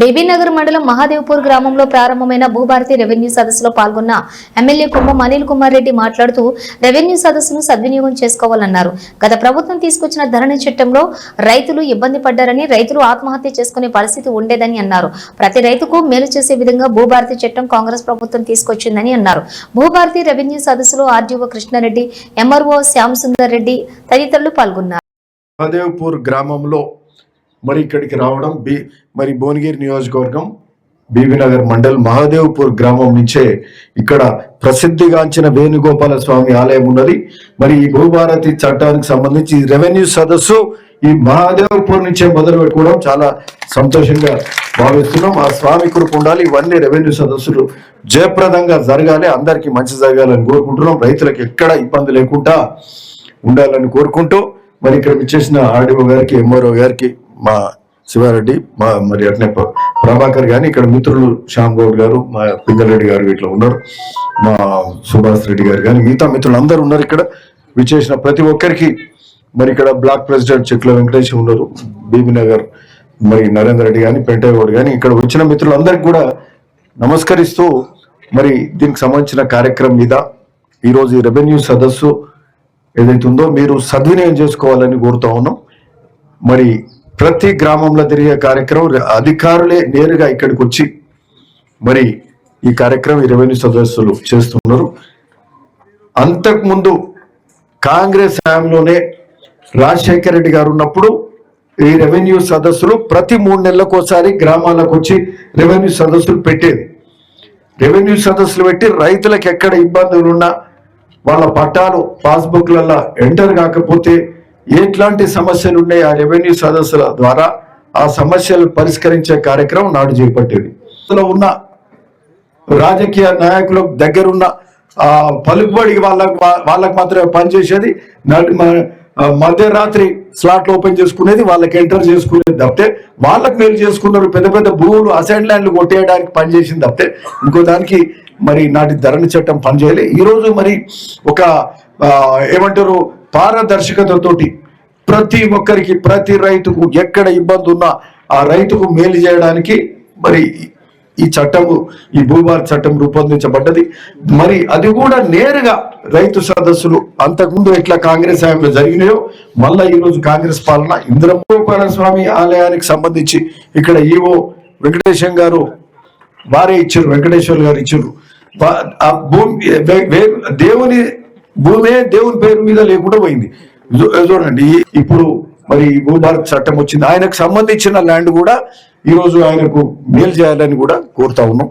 బేబీనగర్ మండలం మహాదేవ్పూర్ గ్రామంలో ప్రారంభమైన భూభారతి రెవెన్యూ సదస్సులో పాల్గొన్న ఎమ్మెల్యే కుంభం అనిల్ కుమార్ రెడ్డి మాట్లాడుతూ రెవెన్యూ సదస్సును సద్వినియోగం చేసుకోవాలన్నారు. గత ప్రభుత్వం తీసుకొచ్చిన ధరణి చట్టంలో రైతులు ఇబ్బంది పడ్డారని రైతులు ఆత్మహత్య చేసుకునే పరిస్థితి ఉండేదని అన్నారు. ప్రతి రైతుకు మేలు చేసే విధంగా భూభారతి చట్టం కాంగ్రెస్ ప్రభుత్వం తీసుకొచ్చిందని అన్నారు. భూభారతి రెవెన్యూ సదస్సులో ఆర్డీఓ కృష్ణారెడ్డి ఎంఆర్ఓ శ్యామ్ సుందర్ రెడ్డి తదితరులు పాల్గొన్నారు. మహాదేవ్పూర్ గ్రామంలో మరి ఇక్కడికి రావడం బి మరి భువనగిరి నియోజకవర్గం బీబీనగర్ మండల్ మహాదేవ్పూర్ గ్రామం నుంచే ఇక్కడ ప్రసిద్ధిగాంచిన వేణుగోపాల స్వామి ఆలయం ఉన్నది. మరి ఈ భూభారతి చట్టానికి సంబంధించి రెవెన్యూ సదస్సు ఈ మహాదేవ్పూర్ నుంచే మొదలు పెట్టుకోవడం చాలా సంతోషంగా భావిస్తున్నాం. ఆ స్వామి కృప ఉండాలి ఇవన్నీ రెవెన్యూ సదస్సులు జయప్రదంగా జరగాలి. అందరికీ మంచి జరగాలని కోరుకుంటున్నాం. రైతులకు ఎక్కడ ఇబ్బంది లేకుండా ఉండాలని కోరుకుంటూ మరి ఇక్కడ విచ్చేసిన ఆర్డీఓ గారికి ఎంఆర్ఓ గారికి మా శివారెడ్డి మా మరి అట్నే ప్రభాకర్ గాని ఇక్కడ మిత్రులు శ్యామ్ గౌడ్ గారు మా పింగళరెడ్డి గారు ఇట్లా ఉన్నారు. మా సుభాష్ రెడ్డి గారు కానీ మిగతా మిత్రులు అందరూ ఉన్నారు ఇక్కడ. విచ్చేసిన ప్రతి ఒక్కరికి మరి ఇక్కడ బ్లాక్ ప్రెసిడెంట్ చెక్ల వెంకటేష్ ఉన్నారు. బీబీ నగర్ మరి నరేందర్ రెడ్డి కానీ పెంటగౌడ్ కానీ ఇక్కడ వచ్చిన మిత్రులందరికీ కూడా నమస్కరిస్తూ మరి దీనికి సంబంధించిన కార్యక్రమం మీద ఈరోజు ఈ రెవెన్యూ సదస్సు ఏదైతే ఉందో మీరు సద్వినియోగం చేసుకోవాలని కోరుతా ఉన్నాం. మరి ప్రతి గ్రామంలో జరిగే కార్యక్రమం అధికారులే నేరుగా ఇక్కడికి వచ్చి మరి ఈ కార్యక్రమం ఈ రెవెన్యూ సదస్సులు చేస్తున్నారు. అంతకుముందు కాంగ్రెస్ హయాంలోనే రాజశేఖర రెడ్డి గారు ఉన్నప్పుడు ఈ రెవెన్యూ సదస్సులు ప్రతి మూడు నెలలకు ఒకసారి గ్రామాలకు వచ్చి రెవెన్యూ సదస్సులు పెట్టేది. రెవెన్యూ సదస్సులు పెట్టి రైతులకు ఎక్కడ ఇబ్బందులు ఉన్నా వాళ్ళ పట్టాలు పాస్బుక్లలో ఎంటర్ కాకపోతే ఎట్లాంటి సమస్యలు ఉన్నాయి ఆ రెవెన్యూ సదస్సుల ద్వారా ఆ సమస్యలు పరిష్కరించే కార్యక్రమం నాడు చేపట్టేది. అందులో ఉన్న రాజకీయ నాయకులకు దగ్గరున్న ఆ పలుకుబడి వాళ్ళకు వాళ్ళకు మాత్రమే పనిచేసేది మధ్యరాత్రి స్లాట్లు ఓపెన్ చేసుకునేది వాళ్ళకి ఎంటర్ చేసుకునేది తప్పితే వాళ్ళకి మేలు చేసుకున్నారు పెద్ద పెద్ద భూములు అసైన్ ల్యాండ్లు కొట్టేయడానికి పనిచేసింది తప్పితే ఇంకో దానికి మరి నాటి ధరణి చట్టం పనిచేయలే. ఈరోజు మరి ఒక ఏమంటారు పారదర్శకతతోటి ప్రతి ఒక్కరికి ప్రతి రైతుకు ఎక్కడ ఇబ్బంది ఉన్నా ఆ రైతుకు మేలు చేయడానికి మరి ఈ చట్టము ఈ భూభారత చట్టం రూపొందించబడ్డది. మరి అది కూడా నేరుగా రైతు సదస్సులు అంతకుముందు ఎట్లా కాంగ్రెస్ హయాంలో జరిగినాయో మళ్ళా ఈ రోజు కాంగ్రెస్ పాలన ఇంద్రమోపాల స్వామి ఆలయానికి సంబంధించి ఇక్కడ ఈవో వెంకటేశం గారు వారే ఇచ్చారు వెంకటేశ్వర్ గారు ఇచ్చారు. ఆ భూమి దేవుని భూమే దేవుని పేరు మీద లేకుండా పోయింది. చూడండి ఇప్పుడు మరి ఈ భూభారత్ చట్టం వచ్చింది. ఆయనకు సంబంధించిన ల్యాండ్ కూడా ఈ రోజు ఆయనకు మేలు చేయాలని కూడా కోరుతా ఉన్నాం.